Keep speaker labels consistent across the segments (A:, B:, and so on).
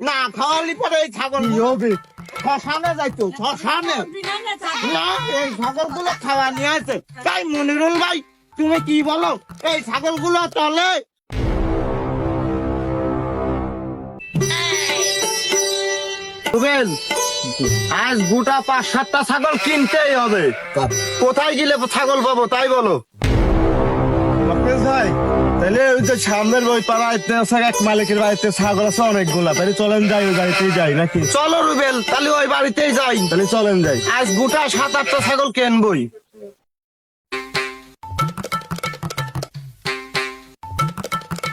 A: না খাওয়ালি পরে এই ছাগল
B: হবে?
A: শ্মশানে যাইতো শ্মশানে। না এই ছাগলগুলো খাওয়া নিয়ে আছে তাই মনিরুল ভাই তুমি কি বলো এই ছাগলগুলো চলে? আজ গোটা পাঁচ সাতটা ছাগল কিনতেই হবে। কোথায় গেলে ছাগল পাবো তাই বলো।
B: ভাই সামনের ওই পাড়াতে এক মালিকের বাড়িতে ছাগল আছে অনেকগুলা। তাহলে চলেন যাই ওই বাড়িতেই যাই নাকি?
A: চলো রুবেল তাহলে ওই বাড়িতেই যাই।
B: তাহলে চলেন যাই।
A: আজ গোটা সাত আটটা ছাগল কিনবই।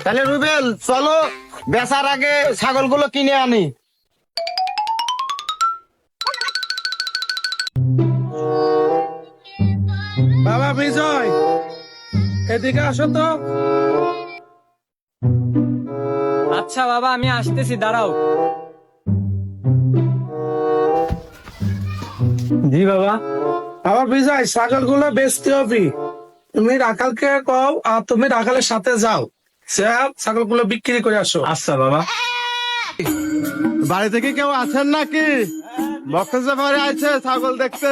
A: তাহলে রুবেল চলো বেচার আগে ছাগলগুলো কিনে আনি।
C: বাবা বিজয়। এদিকে আসো তো।
D: আচ্ছা বাবা আমি আসতেছি দাঁড়াও। জি বাবা।
C: বাবা বিজয় ছাগলগুলো বেচতে হবে। তুমি রাখালকে কও আর তুমি রাখালের সাথে যাও। সে ছাগলগুলো বিক্রি করে আসো।
D: আচ্ছা বাবা।
B: বাড়ি থেকে কেউ আছেন নাকি? মকরেশ ব্যাপারে আছে ছাগল দেখতে।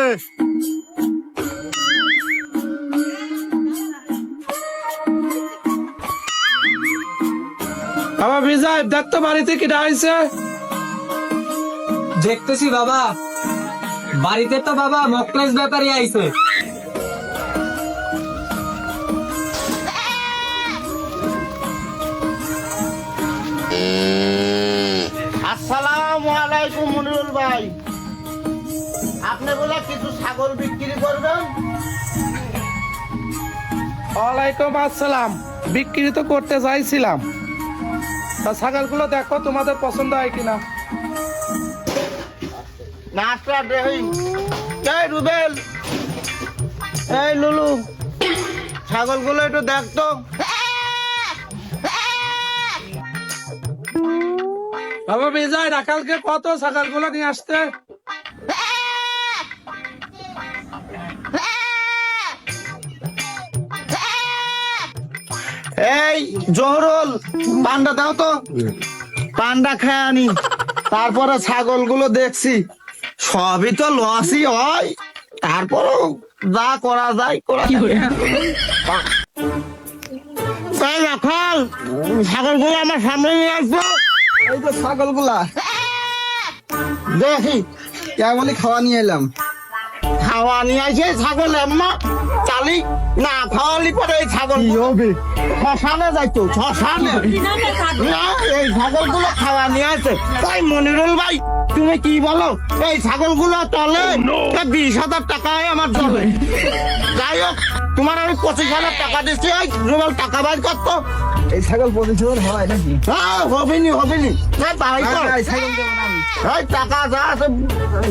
C: বাবা বিজয় দেখ তো বাড়িতে কি ডাইছে
D: দেখতেছি বাবা। বাড়িতে তো বাবা মকলেস ব্যাপারই আইছে।
A: আসসালামু আলাইকুম মনিরুল ভাই। আপনি বলে কিছু ছাগল বিক্রি করবেন?
C: ওয়ালাইকুম আসসালাম। বিক্রি তো করতে চাইছিলাম। তা ছাগলগুলো দেখো তোমাদের পছন্দ হয় কিনা?
A: নাচটা এই রুবেল এই লুলু ছাগলগুলো একটু দেখতো
C: বাবা বিজয় রাখালকে কত ছাগলগুলো নিয়ে আসতে?
A: এই জহরুল পান্ডা দাও তো। পান্ডা খেয়ে আনি। তারপরে ছাগলগুলো দেখছি। সবই তো লসই হয়। তারপরেও যা করা যায় করা যায়। এই রাখাল ছাগলগুলো আমার সামনে নিয়ে আসব।
B: এই তো ছাগলগুলা।
A: দেখি
B: কেমনই খাওয়া নিয়ে এলাম।
A: খাওয়া নিয়ে আসে ছাগল এম্মা চালি। খাওয়ালি পরে এই ছাগল
B: কি হবে?
A: শ্মশানে যাইতো শ্মশানে। না এই ছাগলগুলো খাওয়া নিয়ে আসে তাই মনিরুল ভাই তুমি কি বলো? এই ছাগলগুলো চলে তা বিশ হাজার টাকায় আমার চলে। যাই হোক তোমার আমি পঁচিশ হাজার টাকা দিচ্ছি এই রুবেল টাকা বাইর করতো।
B: এই ছাগল পঁচিশ হয় নাকি?
A: হ্যাঁ হবেনি হবেনি। টাকা যা আছে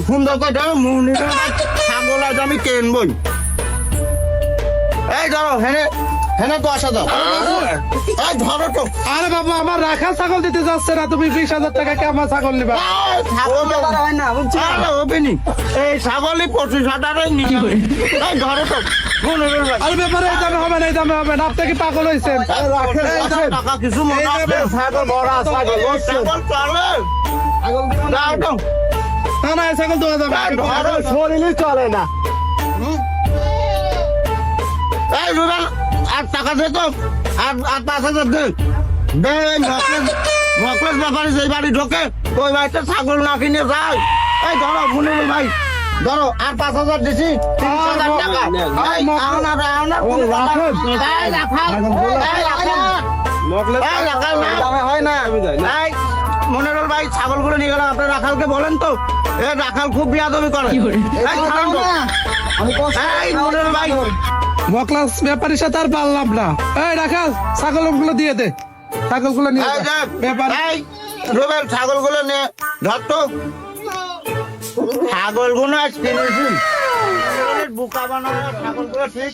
A: সুন্দর করে ধরো মনিরুল ভাই ছাগল আজ আমি কিনবই। এই ধরো হেনে হেনে দশ হাজার এই ধরো তো।
C: আরে বাবা আমার রাখাল ছাগল দিতে যাচ্ছে না তুমি বিশ হাজার টাকা কে আমার ছাগল নিবা?
A: এই ছাগল
B: হয় না বুঝছ?
A: আরে হবেনি এই ছাগলই পঁচিশ হাজারে নিয়ে এই ধরো তো।
C: আরে ব্যাপারে এই দামে হবে না এই দামে হবে না আপনি কি পাগল। দেন।
A: টাকা কিছু মনে আছে
B: ছাগল বড়া ছাগল
A: ছাগল চলে।
B: ছাগল না।
C: না ছাগল দেওয়া যাবে।
B: শরীরই চলে না।
A: এই রুবেল আর টাকা দে তো। আর আর পাঁচ হাজার দে। মকলেস ব্যাপারে যে বাড়ি ঢোকে ওই বাড়িতে ছাগল না কিনে যায়। এই ধরো ভাই। ধরো আর পাঁচ হাজার দিছি
B: হয়
A: মনিরুল ভাই ছাগলগুলো নিয়ে গেলাম। আপনার রাখালকে বলেন তো। এ রাখাল খুব বিয়াদবি করে।
B: আমি
A: মনিরুল ভাই।
C: মকলাস ব্যাপারীর সাথে আর পারলাম না। এই রাখাল ছাগলগুলো দিয়ে দে। ছাগলগুলো নিয়ে ব্যাপার
A: রুবেল ছাগলগুলো নিয়ে ধর তো। ছাগলগুলো আজ কিনেছি। বুকা বানানো ছাগলগুলো ঠিক